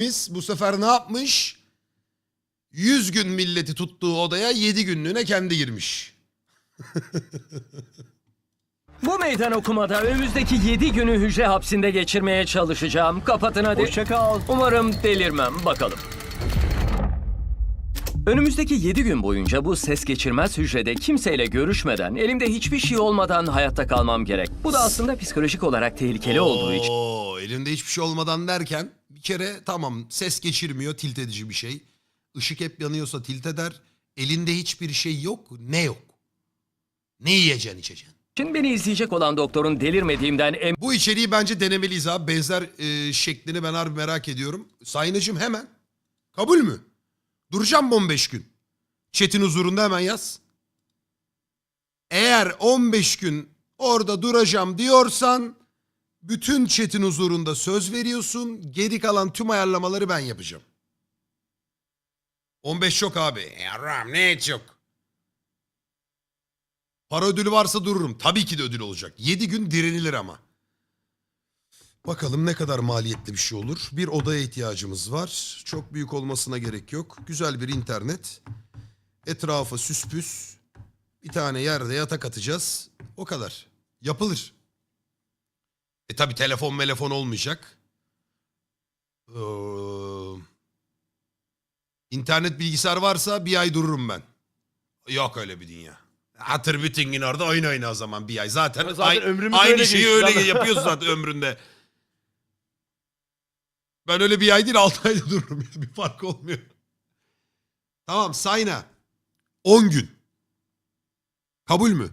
Biz bu sefer ne yapmış? 100 gün milleti tuttuğu odaya 7 günlüğüne kendi girmiş. Bu meydan okumada önümüzdeki 7 günü hücre hapsinde geçirmeye çalışacağım. Kapatın hadi. Hoşça kal. Umarım delirmem. Bakalım. Önümüzdeki 7 gün boyunca bu ses geçirmez hücrede kimseyle görüşmeden, elimde hiçbir şey olmadan hayatta kalmam gerek. Bu da aslında psikolojik olarak tehlikeli olduğu için. Oo, elinde hiçbir şey olmadan derken bir kere tamam ses geçirmiyor tilt edici bir şey. Işık hep yanıyorsa tilt eder. Elinde hiçbir şey yok. Ne yok? Ne yiyeceksin içeceksin? Şimdi beni izleyecek olan doktorun delirmediğimden emin Bu içeriği bence denemeliyiz abi. Benzer e, şeklini ben harbi merak ediyorum. Sayınacım hemen. Kabul mü? Duracağım mı 15 gün? Chat'in huzurunda hemen yaz. Eğer 15 gün orada duracağım diyorsan bütün chat'in huzurunda söz veriyorsun. Geri kalan tüm ayarlamaları ben yapacağım. 15 yok abi. Yarram ne hiç yok. Para ödülü varsa dururum. Tabii ki de ödül olacak. 7 gün direnilir ama. Bakalım ne kadar maliyetli bir şey olur. Bir odaya ihtiyacımız var. Çok büyük olmasına gerek yok. Güzel bir internet. Etrafa süspüs. Bir tane yerde yatak atacağız. O kadar. Yapılır. E tabi telefon melefon olmayacak. Ee, internet bilgisayar varsa bir ay dururum ben. Yok öyle bir dünya. Hatır bütün gün orada oyun oyna o zaman bir ay. Zaten, zaten ay- ömrümüz aynı öyle şeyi öyle zaten. yapıyorsun zaten ömründe. Ben öyle bir ay değil 6 ayda dururum. bir fark olmuyor. Tamam sayna. 10 gün. Kabul mü?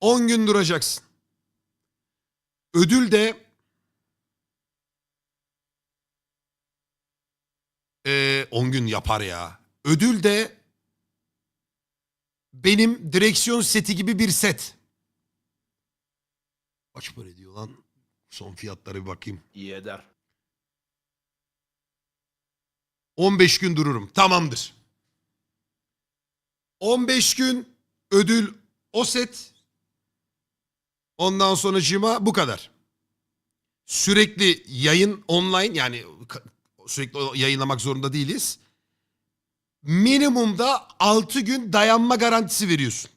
On gün duracaksın. Ödül de Ee, 10 gün yapar ya. Ödül de benim direksiyon seti gibi bir set. Kaç para ediyor lan? Son fiyatlara bir bakayım. İyi eder. 15 gün dururum. Tamamdır. 15 gün ödül o set. Ondan sonra cima bu kadar. Sürekli yayın online yani sürekli yayınlamak zorunda değiliz. Minimumda 6 gün dayanma garantisi veriyorsun.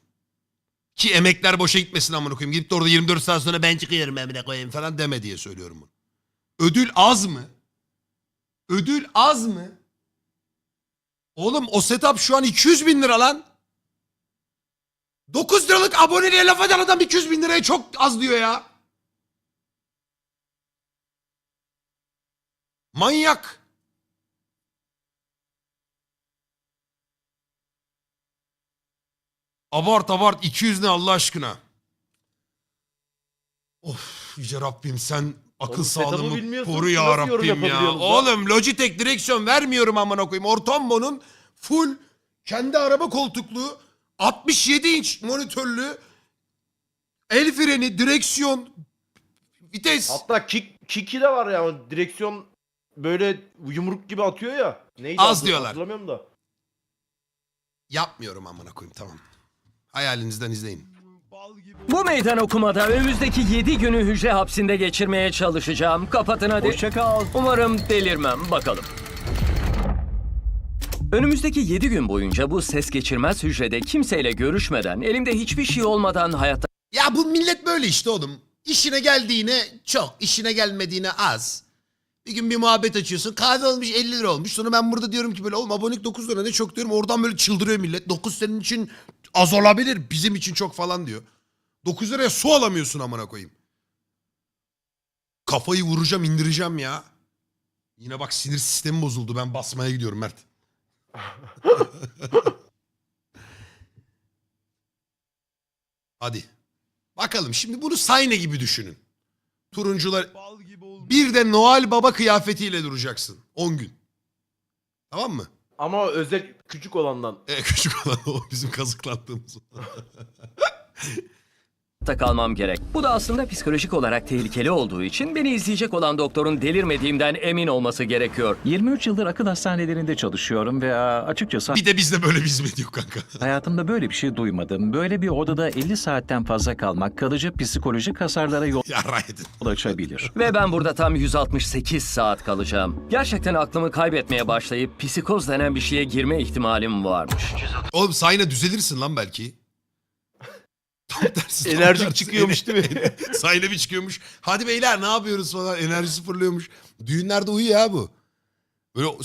Ki emekler boşa gitmesin amına koyayım. Gidip de orada 24 saat sonra ben çıkıyorum amına koyayım falan deme diye söylüyorum bunu. Ödül az mı? Ödül az mı? Oğlum o setup şu an 200 bin lira lan. 9 liralık aboneliğe laf eden adam 200 bin liraya çok az diyor ya. Manyak. Abart abart 200 ne Allah aşkına. Of yüce Rabbim sen akıl Oğlum sağlığımı koru ya Rabbim ya. Oğlum Logitech direksiyon vermiyorum amına koyayım. Ortombo'nun full kendi araba koltuklu 67 inç monitörlü el freni, direksiyon, vites. Hatta kick, kick'i de var ya. o Direksiyon böyle yumruk gibi atıyor ya. Neydi Az adı? diyorlar. Hatırlamıyorum da. Yapmıyorum amına koyayım tamam. Hayalinizden izleyin. Bu meydan okumada önümüzdeki 7 günü hücre hapsinde geçirmeye çalışacağım. Kapatın hadi. Hoşça kal. Umarım delirmem. Bakalım. Önümüzdeki 7 gün boyunca bu ses geçirmez hücrede kimseyle görüşmeden, elimde hiçbir şey olmadan hayatta Ya bu millet böyle işte oğlum. İşine geldiğine çok, işine gelmediğine az. Bir gün bir muhabbet açıyorsun. Kahve olmuş 50 lira olmuş. Sonra ben burada diyorum ki böyle oğlum abonelik 9 lira ne çok diyorum. Oradan böyle çıldırıyor millet. 9 senin için az olabilir. Bizim için çok falan diyor. 9 liraya su alamıyorsun amına koyayım. Kafayı vuracağım indireceğim ya. Yine bak sinir sistemi bozuldu. Ben basmaya gidiyorum Mert. Hadi. Bakalım şimdi bunu Sayne gibi düşünün. Turuncular. Bir de Noel Baba kıyafetiyle duracaksın. 10 gün. Tamam mı? Ama özel küçük olandan. E, küçük olan o bizim kazıklandığımız. o. kalmam gerek. Bu da aslında psikolojik olarak tehlikeli olduğu için beni izleyecek olan doktorun delirmediğimden emin olması gerekiyor. 23 yıldır akıl hastanelerinde çalışıyorum ve aa, açıkçası Bir de bizde böyle bir hizmet yok kanka. hayatımda böyle bir şey duymadım. Böyle bir odada 50 saatten fazla kalmak kalıcı psikolojik hasarlara yol Yarra edin. açabilir. Ve ben burada tam 168 saat kalacağım. Gerçekten aklımı kaybetmeye başlayıp psikoz denen bir şeye girme ihtimalim varmış. Oğlum sayına düzelirsin lan belki. Tam tersi. tam Enerjik tersi. çıkıyormuş değil mi? Sayına bir çıkıyormuş. Hadi beyler ne yapıyoruz falan. Enerjisi fırlıyormuş. Düğünlerde uyuyor ya bu. Böyle o-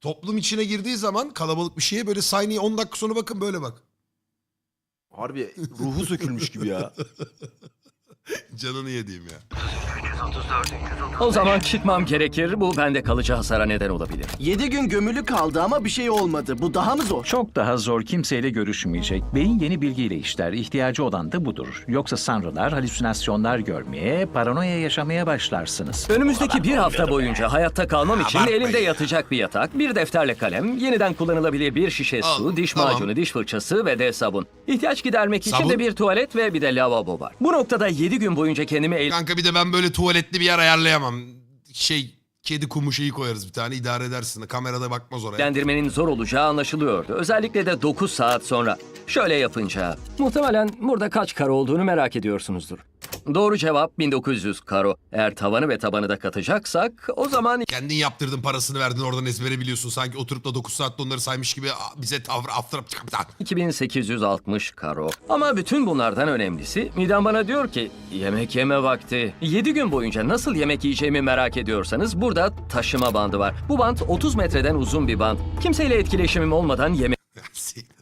toplum içine girdiği zaman kalabalık bir şeye böyle sahneye 10 dakika sonra bakın böyle bak. Harbi ruhu sökülmüş gibi ya. Canını yediğim ya. O zaman çıkmam gerekir. Bu bende kalıcı hasara neden olabilir. 7 gün gömülü kaldı ama bir şey olmadı. Bu daha mı zor? Çok daha zor kimseyle görüşmeyecek. Beyin yeni bilgiyle işler. İhtiyacı olan da budur. Yoksa sanrılar, halüsinasyonlar görmeye, paranoya yaşamaya başlarsınız. Önümüzdeki bir hafta boyunca hayatta kalmam için elimde ya. yatacak bir yatak, bir defterle kalem, yeniden kullanılabilir bir şişe su, diş tamam. macunu, diş fırçası ve de sabun. İhtiyaç gidermek için Sabun? de bir tuvalet ve bir de lavabo var. Bu noktada 7 gün boyunca kendimi Kanka bir de ben böyle tuvaletli bir yer ayarlayamam. Şey kedi kumu şeyi koyarız bir tane idare edersin. Kamerada bakmaz oraya. eğlendirmenin zor olacağı anlaşılıyordu. Özellikle de 9 saat sonra. Şöyle yapınca. Muhtemelen burada kaç karo olduğunu merak ediyorsunuzdur. Doğru cevap 1900 karo. Eğer tavanı ve tabanı da katacaksak o zaman Kendin yaptırdın parasını verdin oradan ezbere biliyorsun. Sanki oturup da 9 saatte onları saymış gibi "Aa, bize tavır after 2860 karo. Ama bütün bunlardan önemlisi midem bana diyor ki yemek yeme vakti. 7 gün boyunca nasıl yemek yiyeceğimi merak ediyorsanız burada taşıma bandı var. Bu band 30 metreden uzun bir band. Kimseyle etkileşimim olmadan yemeğe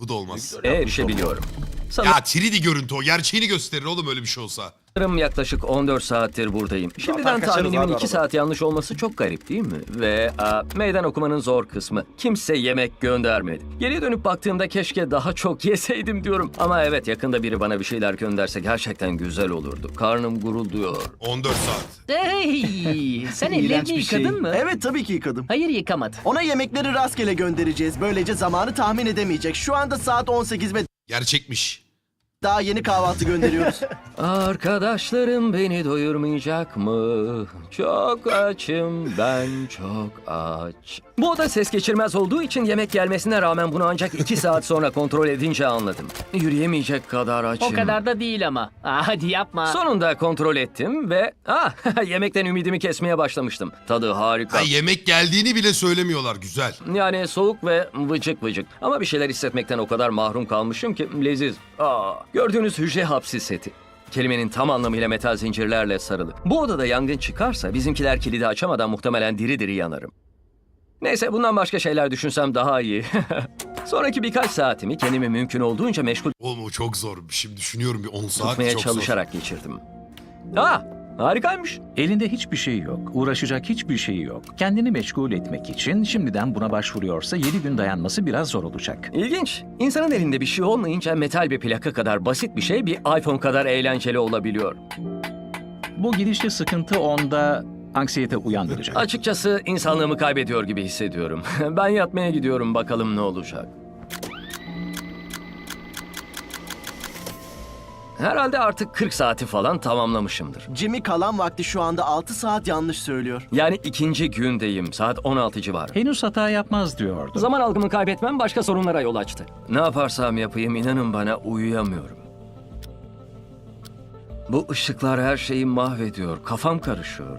Bu da olmaz. erişebiliyorum. Sanırım Ya 3D görüntü o. Gerçeğini gösterir oğlum öyle bir şey olsa. Yaklaşık 14 saattir buradayım. Şimdiden kaçarız tahminimin abi 2 arada. saat yanlış olması çok garip değil mi? Ve a, meydan okumanın zor kısmı. Kimse yemek göndermedi. Geriye dönüp baktığımda keşke daha çok yeseydim diyorum. Ama evet yakında biri bana bir şeyler gönderse gerçekten güzel olurdu. Karnım gurulduyor. 14 saat. Hey, sen ellerini bir şey. yıkadın mı? Evet tabii ki yıkadım. Hayır yıkamadı. Ona yemekleri rastgele göndereceğiz. Böylece zamanı tahmin edemeyecek. Şu anda saat 18 ve Gerçekmiş. Daha yeni kahvaltı gönderiyoruz. Arkadaşlarım beni doyurmayacak mı? Çok açım ben çok aç. Bu oda ses geçirmez olduğu için yemek gelmesine rağmen bunu ancak 2 saat sonra kontrol edince anladım. Yürüyemeyecek kadar açım. O kadar da değil ama. Aa, hadi yapma. Sonunda kontrol ettim ve ah yemekten ümidimi kesmeye başlamıştım. Tadı harika. Ha, yemek geldiğini bile söylemiyorlar. Güzel. Yani soğuk ve vıcık vıcık. Ama bir şeyler hissetmekten o kadar mahrum kalmışım ki leziz. Aa, gördüğünüz hücre hapsi seti. Kelimenin tam anlamıyla metal zincirlerle sarılı. Bu odada yangın çıkarsa bizimkiler kilidi açamadan muhtemelen diri diri yanarım. Neyse bundan başka şeyler düşünsem daha iyi. Sonraki birkaç saatimi kendimi mümkün olduğunca meşgul Oğlum o çok zor. Şimdi düşünüyorum bir 10 saat tutmaya çok çalışarak geçirdim. Ha, harikaymış. Elinde hiçbir şey yok. Uğraşacak hiçbir şey yok. Kendini meşgul etmek için şimdiden buna başvuruyorsa 7 gün dayanması biraz zor olacak. İlginç. İnsanın elinde bir şey olmayınca metal bir plaka kadar basit bir şey bir iPhone kadar eğlenceli olabiliyor. Bu gidişli sıkıntı onda anksiyete uyandıracak. Açıkçası insanlığımı kaybediyor gibi hissediyorum. ben yatmaya gidiyorum bakalım ne olacak. Herhalde artık 40 saati falan tamamlamışımdır. Jimmy kalan vakti şu anda 6 saat yanlış söylüyor. Yani ikinci gündeyim. Saat 16 civarı. Henüz hata yapmaz diyordu. Zaman algımı kaybetmem başka sorunlara yol açtı. Ne yaparsam yapayım inanın bana uyuyamıyorum. Bu ışıklar her şeyi mahvediyor. Kafam karışıyor.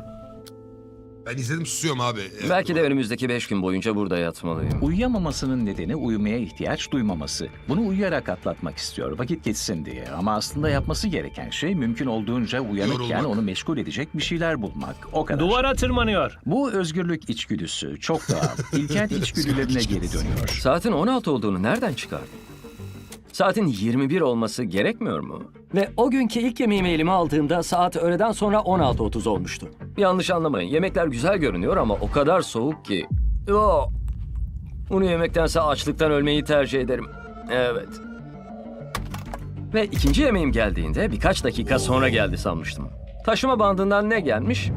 Ben izledim susuyorum abi. Evet. Belki de önümüzdeki 5 gün boyunca burada yatmalıyım. Uyuyamamasının nedeni uyumaya ihtiyaç duymaması. Bunu uyuyarak atlatmak istiyor, vakit geçsin diye. Ama aslında yapması gereken şey mümkün olduğunca uyanıkken Yorulmak. onu meşgul edecek bir şeyler bulmak. O kadar. Duvara tırmanıyor. Bu özgürlük içgüdüsü çok doğal. İlkel içgüdülerine geri dönüyor. Saatin 16 olduğunu nereden çıkardın? Saatin 21 olması gerekmiyor mu? Ve o günkü ilk yemeğimi elime aldığımda saat öğleden sonra 16.30 olmuştu. Yanlış anlamayın. Yemekler güzel görünüyor ama o kadar soğuk ki. Yo. Bunu yemektense açlıktan ölmeyi tercih ederim. Evet. Ve ikinci yemeğim geldiğinde birkaç dakika sonra geldi sanmıştım. Taşıma bandından ne gelmiş?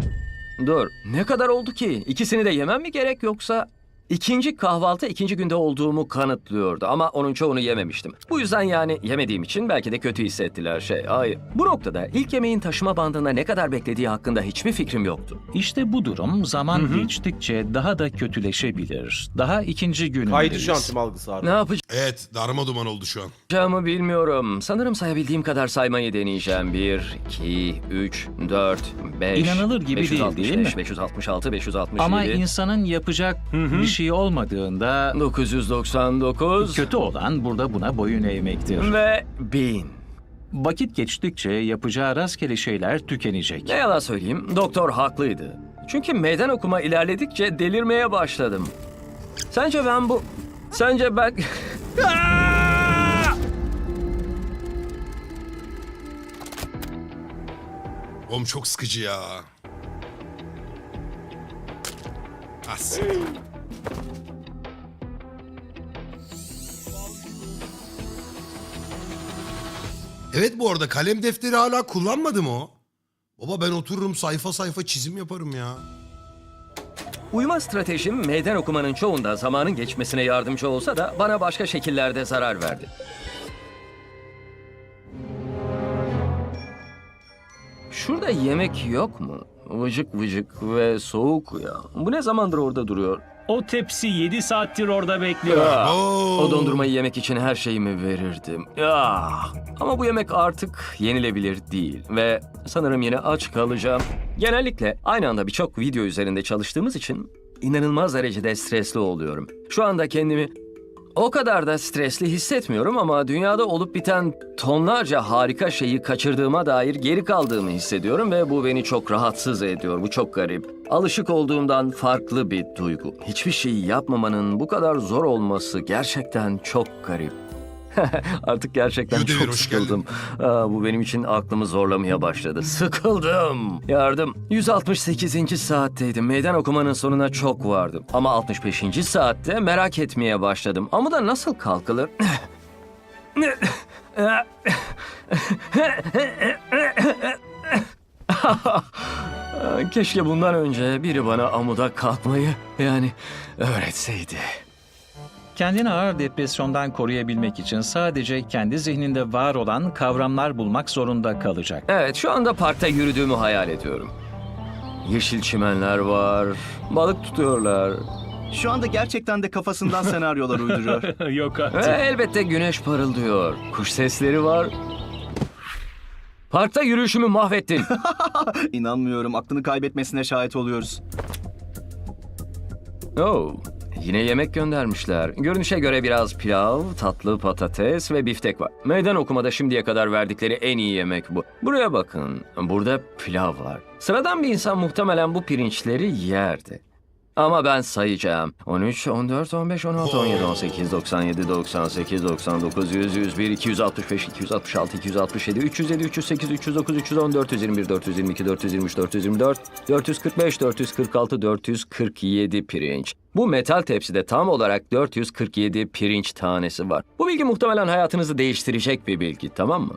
Dur, ne kadar oldu ki? İkisini de yemem mi gerek yoksa ikinci kahvaltı ikinci günde olduğumu kanıtlıyordu ama onun çoğunu yememiştim. Bu yüzden yani yemediğim için belki de kötü hissettiler şey. Hayır. Bu noktada ilk yemeğin taşıma bandında ne kadar beklediği hakkında hiçbir fikrim yoktu. İşte bu durum zaman geçtikçe daha da kötüleşebilir. Daha ikinci Kaydı günündeyiz. şantim algısı abi. Ne yapacağımı Evet darma duman oldu şu an. bilmiyorum. Sanırım sayabildiğim kadar saymayı deneyeceğim. 1, 2, 3, 4, 5, İnanılır gibi değil, 565, değil mi? 566, 567, Ama insanın yapacak bir şey olmadığında 999 kötü olan burada buna boyun eğmektir. ve 1000. Vakit geçtikçe yapacağı rastgele şeyler tükenecek. Ne yalan söyleyeyim, doktor haklıydı. Çünkü meydan okuma ilerledikçe delirmeye başladım. Sence ben bu... Sence ben... Oğlum çok sıkıcı ya. As. Evet bu arada kalem defteri hala kullanmadım o. Baba ben otururum sayfa sayfa çizim yaparım ya. Uyuma stratejim meydan okumanın çoğunda zamanın geçmesine yardımcı olsa da bana başka şekillerde zarar verdi. Şurada yemek yok mu? Vıcık vıcık ve soğuk ya. Bu ne zamandır orada duruyor? O tepsi 7 saattir orada bekliyor. Ah. O dondurmayı yemek için her şeyimi verirdim. Ya. Ama bu yemek artık yenilebilir değil ve sanırım yine aç kalacağım. Genellikle aynı anda birçok video üzerinde çalıştığımız için inanılmaz derecede stresli oluyorum. Şu anda kendimi o kadar da stresli hissetmiyorum ama dünyada olup biten tonlarca harika şeyi kaçırdığıma dair geri kaldığımı hissediyorum ve bu beni çok rahatsız ediyor. Bu çok garip. Alışık olduğumdan farklı bir duygu. Hiçbir şeyi yapmamanın bu kadar zor olması gerçekten çok garip. Artık gerçekten Yudevir, çok hoş sıkıldım. Aa, bu benim için aklımı zorlamaya başladı. Sıkıldım. Yardım. 168. saatteydim. Meydan okumanın sonuna çok vardım. Ama 65. saatte merak etmeye başladım. Ama da nasıl kalkılır? Keşke bundan önce biri bana amuda kalkmayı yani öğretseydi. Kendini ağır depresyondan koruyabilmek için sadece kendi zihninde var olan kavramlar bulmak zorunda kalacak. Evet, şu anda parkta yürüdüğümü hayal ediyorum. Yeşil çimenler var, balık tutuyorlar. Şu anda gerçekten de kafasından senaryolar uyduruyor. Yok Ve artık. elbette güneş parıldıyor. Kuş sesleri var. Parkta yürüyüşümü mahvettin. İnanmıyorum aklını kaybetmesine şahit oluyoruz. oh, yine yemek göndermişler. Görünüşe göre biraz pilav, tatlı patates ve biftek var. Meydan okumada şimdiye kadar verdikleri en iyi yemek bu. Buraya bakın, burada pilav var. Sıradan bir insan muhtemelen bu pirinçleri yerdi. Ama ben sayacağım. 13, 14, 15, 16, 17, 18, 97, 98, 99, 100, 101, 265, 266, 267, 307, 308, 309, 310, 421, 422, 423, 424, 445, 446, 447 pirinç. Bu metal tepside tam olarak 447 pirinç tanesi var. Bu bilgi muhtemelen hayatınızı değiştirecek bir bilgi, tamam mı?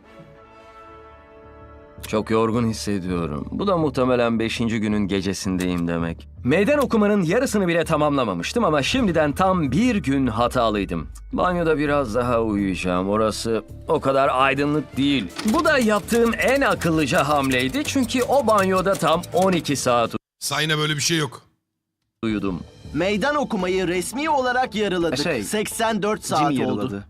Çok yorgun hissediyorum. Bu da muhtemelen 5. günün gecesindeyim demek. Meydan okumanın yarısını bile tamamlamamıştım ama şimdiden tam bir gün hatalıydım. Banyoda biraz daha uyuyacağım. Orası o kadar aydınlık değil. Bu da yaptığım en akıllıca hamleydi çünkü o banyoda tam 12 saat Sayına böyle bir şey yok. uyudum. Meydan okumayı resmi olarak yarıladık. Şey, 84 saat oldu. yarıladı.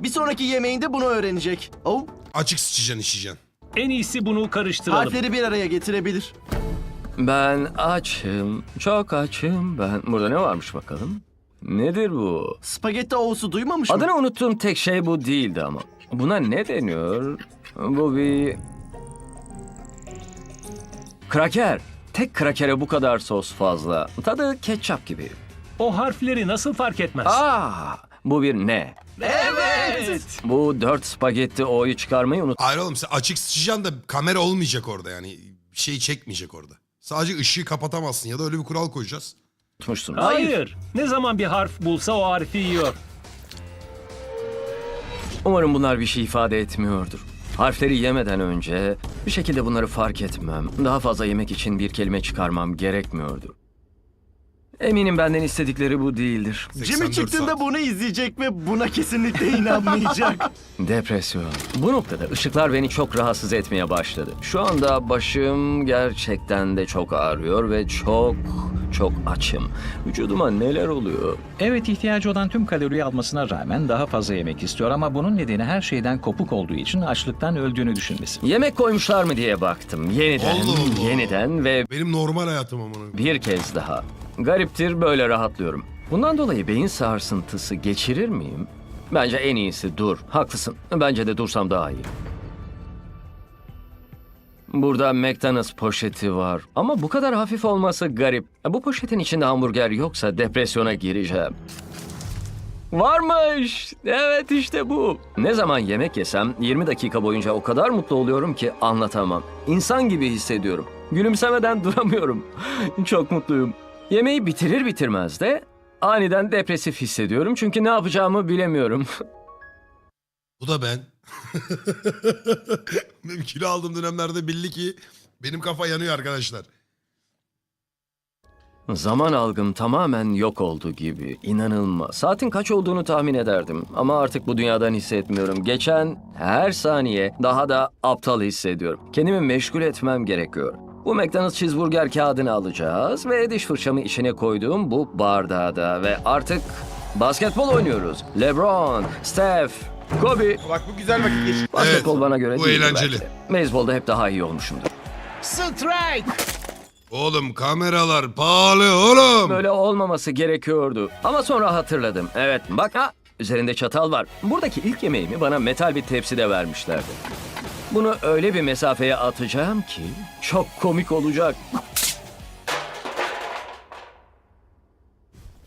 Bir sonraki yemeğinde bunu öğrenecek. Oh, Açık sıçacaksın işeyeceksin. En iyisi bunu karıştıralım. harfleri bir araya getirebilir. Ben açım, çok açım ben. Burada ne varmış bakalım? Nedir bu? Spagetti ovusu duymamış mı? Adını unuttuğum tek şey bu değildi ama. Buna ne deniyor? Bu bir... Kraker. Tek krakere bu kadar sos fazla. Tadı ketçap gibi. O harfleri nasıl fark etmez? Aa, bu bir ne? Evet. Bu dört spagetti o'yu çıkarmayı Hayır oğlum sen açık sıçacaksın da kamera olmayacak orada yani. Bir şey çekmeyecek orada. Sadece ışığı kapatamazsın ya da öyle bir kural koyacağız. unutmuşsunuz. Hayır. Ne zaman bir harf bulsa o harfi yiyor. Umarım bunlar bir şey ifade etmiyordur. Harfleri yemeden önce bir şekilde bunları fark etmem. Daha fazla yemek için bir kelime çıkarmam gerekmiyordu. Eminim benden istedikleri bu değildir. Jimmy 84 çıktığında saat. bunu izleyecek ve buna kesinlikle inanmayacak. Depresyon. Bu noktada ışıklar beni çok rahatsız etmeye başladı. Şu anda başım gerçekten de çok ağrıyor ve çok çok açım. Vücuduma neler oluyor? Evet ihtiyacı olan tüm kaloriyi almasına rağmen daha fazla yemek istiyor ama bunun nedeni her şeyden kopuk olduğu için açlıktan öldüğünü düşünmesi. Yemek koymuşlar mı diye baktım. Yeniden, Allah Allah. yeniden ve Benim normal hayatım amına. bir kez daha. Gariptir böyle rahatlıyorum. Bundan dolayı beyin sarsıntısı geçirir miyim? Bence en iyisi dur. Haklısın. Bence de dursam daha iyi. Burada McDonald's poşeti var. Ama bu kadar hafif olması garip. Bu poşetin içinde hamburger yoksa depresyona gireceğim. Varmış. Evet işte bu. Ne zaman yemek yesem 20 dakika boyunca o kadar mutlu oluyorum ki anlatamam. İnsan gibi hissediyorum. Gülümsemeden duramıyorum. Çok mutluyum. Yemeği bitirir bitirmez de aniden depresif hissediyorum çünkü ne yapacağımı bilemiyorum. Bu da ben. benim kilo aldığım dönemlerde belli ki benim kafa yanıyor arkadaşlar. Zaman algım tamamen yok oldu gibi. İnanılmaz. Saatin kaç olduğunu tahmin ederdim. Ama artık bu dünyadan hissetmiyorum. Geçen her saniye daha da aptal hissediyorum. Kendimi meşgul etmem gerekiyor. Bu McDonald's cheeseburger kağıdını alacağız ve diş fırçamı içine koyduğum bu bardağa da ve artık basketbol oynuyoruz. LeBron, Steph, Kobe. Bak bu güzel vakit geçti. Basketbol Evet, bana göre bu değil eğlenceli. belki. Beyzbolda hep daha iyi olmuşumdur. Strike! Oğlum kameralar pahalı oğlum. Böyle olmaması gerekiyordu. Ama sonra hatırladım. Evet bak ha üzerinde çatal var. Buradaki ilk yemeğimi bana metal bir tepside vermişlerdi. Bunu öyle bir mesafeye atacağım ki çok komik olacak.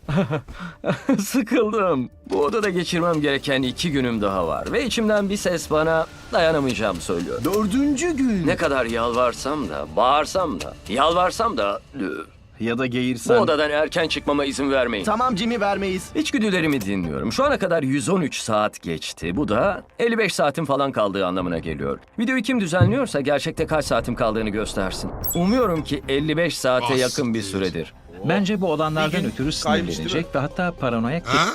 Sıkıldım. Bu odada geçirmem gereken iki günüm daha var. Ve içimden bir ses bana dayanamayacağımı söylüyor. Dördüncü gün. Ne kadar yalvarsam da, bağırsam da, yalvarsam da... Ya da Bu geğirsen. odadan erken çıkmama izin vermeyin. Tamam Jimmy vermeyiz. İçgüdülerimi dinliyorum. Şu ana kadar 113 saat geçti. Bu da 55 saatim falan kaldığı anlamına geliyor. Videoyu kim düzenliyorsa gerçekte kaç saatim kaldığını göstersin. Umuyorum ki 55 saate Ah, yakın bir siktir. süredir. Bence bu olanlardan Bir gün ötürü kaymış değil sinirlenecek ve hatta paranoyak Ha?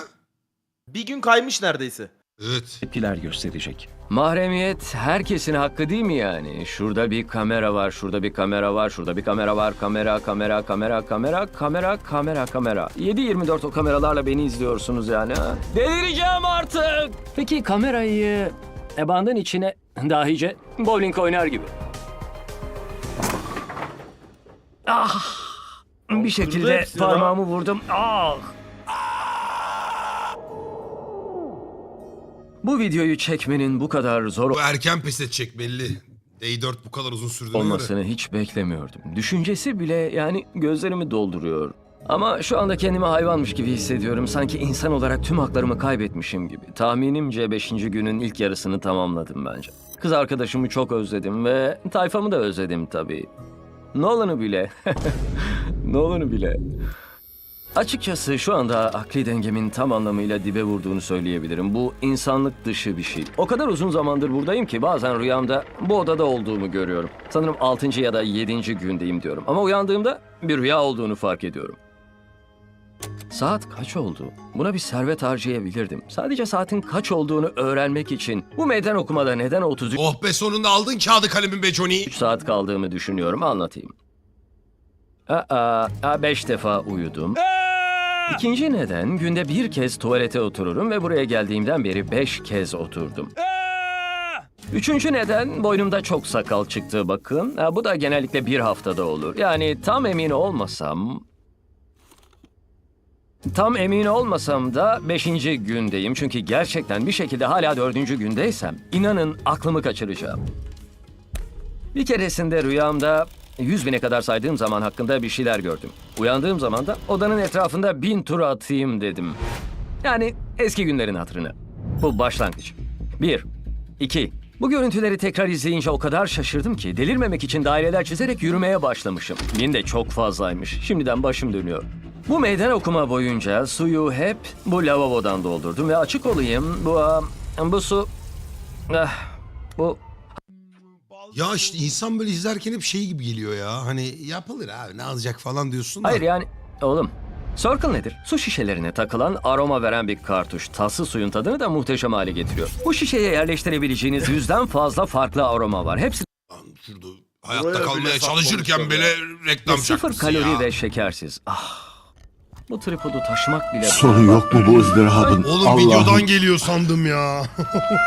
Bir gün kaymış neredeyse. Evet. tepkiler gösterecek. Mahremiyet herkesin hakkı değil mi yani? Şurada bir kamera var, şurada bir kamera var, şurada bir kamera var. Kamera, kamera, kamera, kamera, kamera, kamera, kamera. 7-24 o kameralarla beni izliyorsunuz yani ha? Delireceğim artık! Peki kamerayı e, bandın içine dahice bowling oynar gibi. Ah! Bir şekilde parmağımı vurdum. Ah! Bu videoyu çekmenin bu kadar zor Bu erken pes edecek belli. Day 4 bu kadar uzun sürdüğüne göre. olmasını hiç beklemiyordum. Düşüncesi bile yani gözlerimi dolduruyor. Ama şu anda kendimi hayvanmış gibi hissediyorum. Sanki insan olarak tüm haklarımı kaybetmişim gibi. Tahminimce 5. günün ilk yarısını tamamladım bence. Kız arkadaşımı çok özledim ve tayfamı da özledim tabii. Nolan'ı bile. Nolan'ı bile. Açıkçası şu anda akli dengemin tam anlamıyla dibe vurduğunu söyleyebilirim. Bu insanlık dışı bir şey. O kadar uzun zamandır buradayım ki bazen rüyamda bu odada olduğumu görüyorum. Sanırım 6. ya da 7. gündeyim diyorum. Ama uyandığımda bir rüya olduğunu fark ediyorum. Saat kaç oldu? Buna bir servet harcayabilirdim. Sadece saatin kaç olduğunu öğrenmek için. Bu meydan okumada neden 33 Oh be sonunda aldın kağıdı kalemin be Johnny. saat kaldığımı düşünüyorum. Anlatayım. Aa, 5 defa uyudum. İkinci neden günde bir kez tuvalete otururum ve buraya geldiğimden beri beş kez oturdum. Üçüncü neden boynumda çok sakal çıktı bakın. Ha, bu da genellikle bir haftada olur. Yani tam emin olmasam... Tam emin olmasam da beşinci gündeyim. Çünkü gerçekten bir şekilde hala dördüncü gündeysem inanın aklımı kaçıracağım. Bir keresinde rüyamda 100 bine kadar saydığım zaman hakkında bir şeyler gördüm. Uyandığım zaman da odanın etrafında bin tur atayım dedim. Yani eski günlerin hatırına. Bu başlangıç. Bir, iki. Bu görüntüleri tekrar izleyince o kadar şaşırdım ki delirmemek için daireler çizerek yürümeye başlamışım. Bin de çok fazlaymış. Şimdiden başım dönüyor. Bu meydan okuma boyunca suyu hep bu lavabodan doldurdum ve açık olayım bu ah, bu su ah, bu Ya işte insan böyle izlerken hep şey gibi geliyor ya. Hani yapılır abi ne alacak falan diyorsun da. Hayır yani oğlum Circle nedir? Su şişelerine takılan aroma veren bir kartuş. Tatlı suyun tadını da muhteşem hale getiriyor. Bu şişeye yerleştirebileceğiniz yüzden fazla farklı aroma var. Hepsi Lan şurada hayatta Buraya kalmaya bile çalışırken böyle reklam sıfır kalori ya. ve şekersiz. Ah. Bu tripodu taşımak bile... Sonu yok mu bu ızdırabın? Oğlum Allah'ım. videodan geliyor sandım ya.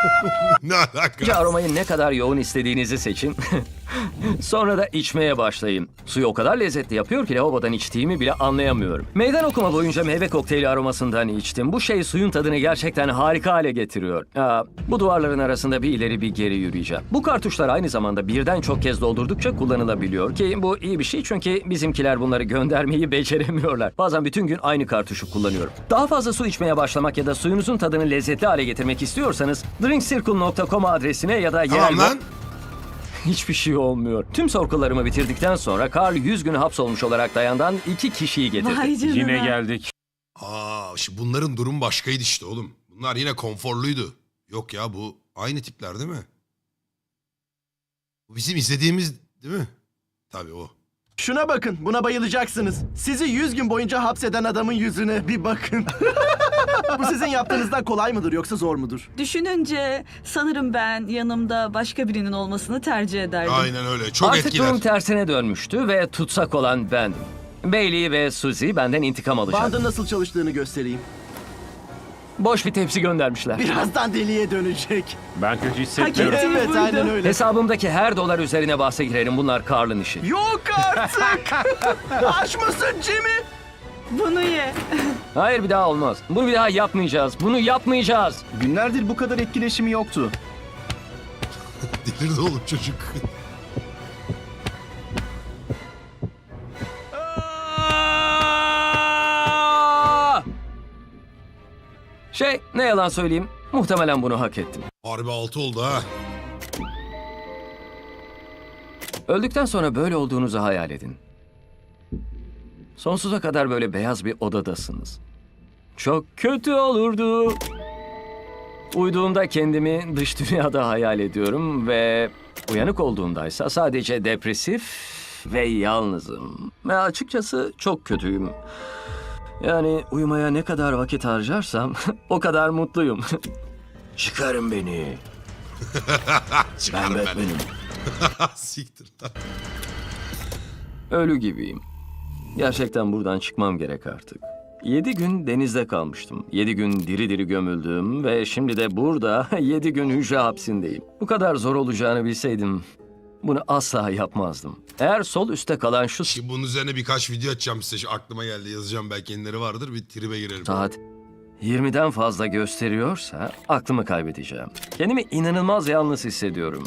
ne alaka? Önce aromayı ne kadar yoğun istediğinizi seçin. Sonra da içmeye başlayın. Suyu o kadar lezzetli yapıyor ki lavabodan içtiğimi bile anlayamıyorum. Meydan okuma boyunca meyve kokteyli aromasından içtim. Bu şey suyun tadını gerçekten harika hale getiriyor. Aa, bu duvarların arasında bir ileri bir geri yürüyeceğim. Bu kartuşlar aynı zamanda birden çok kez doldurdukça kullanılabiliyor ki bu iyi bir şey çünkü bizimkiler bunları göndermeyi beceremiyorlar. Bazen bütün gün aynı kartuşu kullanıyorum. Daha fazla su içmeye başlamak ya da suyunuzun tadını lezzetli hale getirmek istiyorsanız drinkcircle.com adresine ya da Tamam yerel- lan. Hiçbir şey olmuyor. Tüm sorkularımı bitirdikten sonra Karl 100 gün hapsolmuş olarak dayandan iki kişiyi getirdi. Vay canına. Yine geldik. Aa, şimdi bunların durum başkaydı işte oğlum. Bunlar yine konforluydu. Yok ya bu aynı tipler değil mi? Bu bizim izlediğimiz değil mi? Tabii o. Şuna bakın, buna bayılacaksınız. Sizi 100 gün boyunca hapseden adamın yüzüne bir bakın. Bu sizin yaptığınızdan kolay mıdır yoksa zor mudur? Düşününce sanırım ben yanımda başka birinin olmasını tercih ederdim. Aynen öyle. Çok Artık etkiler. durum tersine dönmüştü ve tutsak olan bendim. Bailey ve Suzy benden intikam alacak. Bandın nasıl çalıştığını göstereyim. Boş bir tepsi göndermişler. Birazdan deliye dönecek. Ben kötü hissetmiyorum. ettiği Evet, buydu. aynen öyle. Hesabımdaki her dolar üzerine bahse girerim. Bunlar Karl'ın işi. Yok artık! Aç mısın Jimmy? Bunu ye. Hayır bir daha olmaz. Bunu bir daha yapmayacağız. Bunu yapmayacağız. Günlerdir bu kadar etkileşimi yoktu. Delirdi oğlum çocuk. Şey ne yalan söyleyeyim. Muhtemelen bunu hak ettim. Harbi altı oldu ha. Öldükten sonra böyle olduğunuzu hayal edin. Sonsuza kadar böyle beyaz bir odadasınız. Çok kötü olurdu. Uyuduğumda kendimi dış dünyada hayal ediyorum ve uyanık olduğumdaysa sadece depresif ve yalnızım. Ve açıkçası çok kötüyüm. Yani uyumaya ne kadar vakit harcarsam o kadar mutluyum. Çıkarın beni. Çıkar Ben ben. Batman'im. Siktir lan. Ölü gibiyim. Gerçekten buradan çıkmam gerek artık. Yedi gün denizde kalmıştım. Yedi gün diri diri gömüldüm ve şimdi de burada yedi gün hücre hapsindeyim. Bu kadar zor olacağını bilseydim bunu asla yapmazdım. Eğer sol üstte kalan şu Şimdi bunun üzerine birkaç video açacağım size. Şu aklıma geldi yazacağım belki kendileri vardır. Bir tribe girelim. saat 20'den fazla gösteriyorsa aklımı kaybedeceğim. Kendimi inanılmaz yalnız hissediyorum.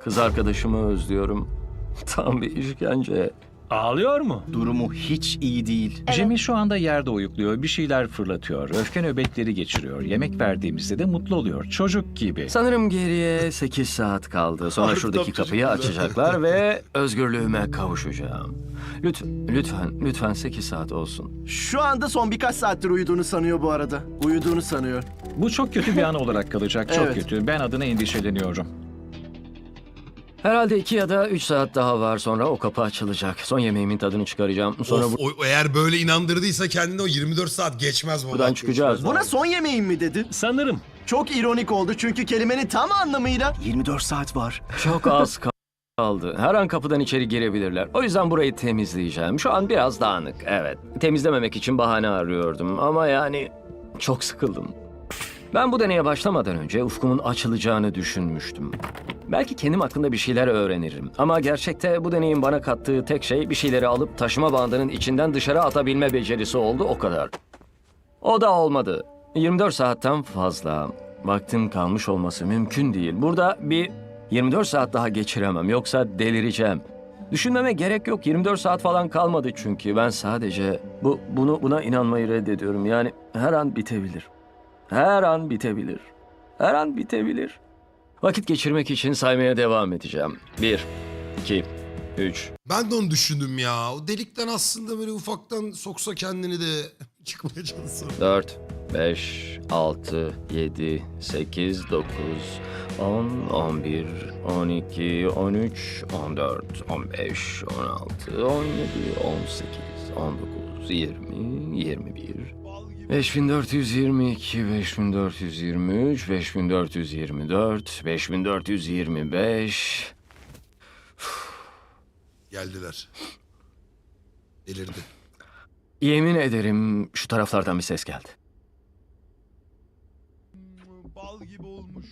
Kız arkadaşımı özlüyorum. Tam bir işkence. Ağlıyor mu? Durumu hiç iyi değil. Jimmy şu anda yerde uyukluyor, bir şeyler fırlatıyor, öfke nöbetleri geçiriyor. Yemek verdiğimizde de mutlu oluyor, çocuk gibi. Sanırım geriye 8 saat kaldı. Sonra şuradaki kapıyı gibi. açacaklar ve özgürlüğüme kavuşacağım. Lütfen, lütfen, lütfen 8 saat olsun. Şu anda son birkaç saattir uyuduğunu sanıyor bu arada. Uyuduğunu sanıyor. Bu çok kötü bir an olarak kalacak, çok Evet. kötü. Ben adına endişeleniyorum. Herhalde 2 ya da 3 saat daha var sonra o kapı açılacak. Son yemeğimin tadını çıkaracağım. Sonra Of, o- eğer böyle inandırdıysa kendine o 24 saat geçmez bu. buradan çıkacağız. Buna son yemeğin mi dedi? Sanırım. Çok ironik oldu çünkü kelimenin tam anlamıyla 24 saat var. Çok az kaldı. Her an kapıdan içeri girebilirler. O yüzden burayı temizleyeceğim. Şu an biraz dağınık, evet. Temizlememek için bahane arıyordum ama yani çok sıkıldım. Ben bu deneye başlamadan önce ufkumun açılacağını düşünmüştüm. Belki kendim hakkında bir şeyler öğrenirim. Ama gerçekte bu deneyin bana kattığı tek şey bir şeyleri alıp taşıma bandının içinden dışarı atabilme becerisi oldu o kadar. O da olmadı. 24 saatten fazla vaktim kalmış olması mümkün değil. Burada bir 24 saat daha geçiremem yoksa delireceğim. Düşünmeme gerek yok. 24 saat falan kalmadı çünkü ben sadece bu bunu buna inanmayı reddediyorum. Yani her an bitebilir. Her an bitebilir. Her an bitebilir. Vakit geçirmek için saymaya devam edeceğim. 1 2 3 Ben de onu düşündüm ya. O delikten aslında böyle ufaktan soksa kendini de çıkmaya çalışsa. 4, 5, 6, 7, 8, 9, 10, 11, 12, 13, 14, 15, 16, 17, 18, 19, 20, 21, 5422, 5423, 5424, 5425. Geldiler. Delirdi. Yemin ederim şu taraflardan bir ses geldi. Bal gibi olmuş.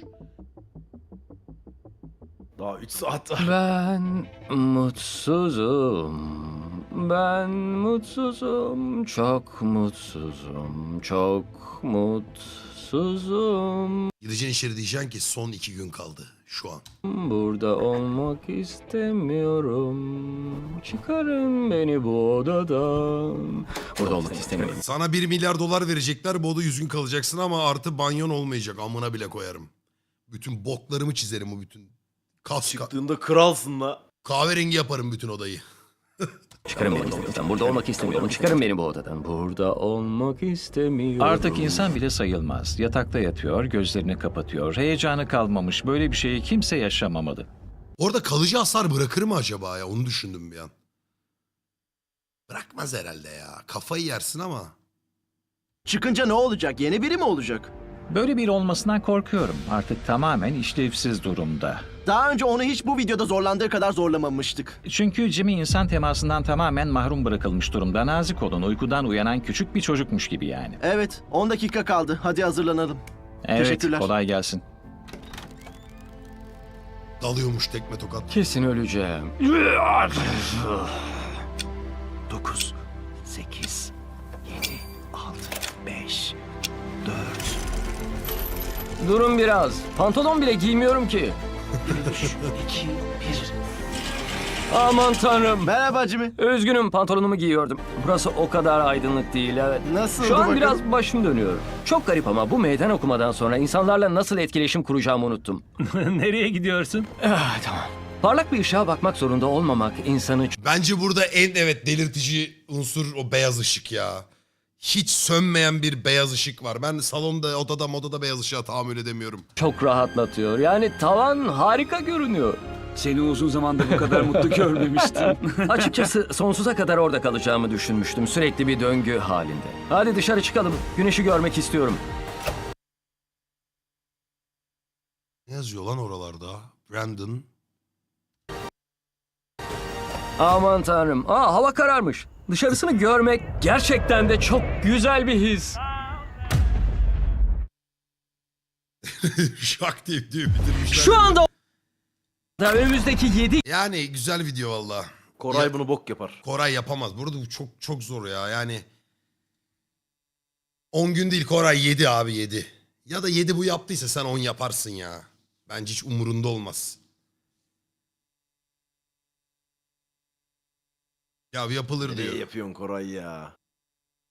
Daha 3 saat var. Ben mutsuzum. Ben mutsuzum. Çok mutsuzum. Çok mutsuzum. Gideceğin içeri diyeceksin ki son iki gün kaldı şu an. Burada olmak istemiyorum. Çıkarın beni bu odadan. Burada olmak istemiyorum. Sana 1 milyar dolar verecekler. Bu oda 100 gün kalacaksın ama artı banyon olmayacak. Amına bile koyarım. Bütün boklarımı çizerim o bütün. Kas, ka- Çıktığında kralsın la. kahverengi yaparım bütün odayı. Çıkarın beni bu odadan. Burada olmak istemiyorum. Çıkarın beni bu odadan. Burada olmak istemiyorum. Artık insan bile sayılmaz. Yatakta yatıyor, gözlerini kapatıyor. Heyecanı kalmamış. Böyle bir şeyi kimse yaşamamalı. Orada kalıcı hasar bırakır mı acaba ya? Onu düşündüm bir an. Bırakmaz herhalde ya. Kafayı yersin ama. Çıkınca ne olacak? Yeni biri mi olacak? Böyle bir olmasından korkuyorum. Artık tamamen işlevsiz durumda. Daha önce onu hiç bu videoda zorlandığı kadar zorlamamıştık. Çünkü Jimmy insan temasından tamamen mahrum bırakılmış durumda. Nazik olun, uykudan uyanan küçük bir çocukmuş gibi yani. Evet, 10 dakika kaldı. Hadi hazırlanalım. Evet, Teşekkürler. kolay gelsin. Dalıyormuş tekme tokat. Kesin öleceğim. 9, 8, 7, 6, 5, 4, Durun biraz. Pantolon bile giymiyorum ki. 3, 2, 1. Aman tanrım. Merhaba Jimmy. Üzgünüm pantolonumu giyiyordum. Burası o kadar aydınlık değil evet. Nasıldı Şu an bakalım? biraz başım dönüyor. Çok garip ama bu meydan okumadan sonra insanlarla nasıl etkileşim kuracağımı unuttum. Nereye gidiyorsun? Ah, tamam. Parlak bir ışığa bakmak zorunda olmamak insanı Bence burada en evet delirtici unsur o beyaz ışık ya. Hiç sönmeyen bir beyaz ışık var. Ben salonda, odada, modada beyaz ışığa tahammül edemiyorum. çok rahatlatıyor. Yani tavan harika görünüyor. Seni uzun zamandır bu kadar mutlu görmemiştim. Açıkçası sonsuza kadar orada kalacağımı düşünmüştüm. Sürekli bir döngü halinde. Hadi dışarı çıkalım. Güneşi görmek istiyorum. Ne yazıyor lan oralarda? Brandon. Aman tanrım. Aa hava kararmış. Dışarısını görmek gerçekten de çok güzel bir his. Şak diye bitirmişler. Şu anda da önümüzdeki 7 Yani güzel video valla. Koray Ya- bunu bok yapar. Koray yapamaz. Burada bu çok çok zor ya. Yani 10 gün değil Koray 7 abi 7. Ya da 7 bu yaptıysa sen 10 yaparsın ya. Bence hiç umurunda olmaz. Ya yapılır Nereye diyor. yapıyorsun Koray ya?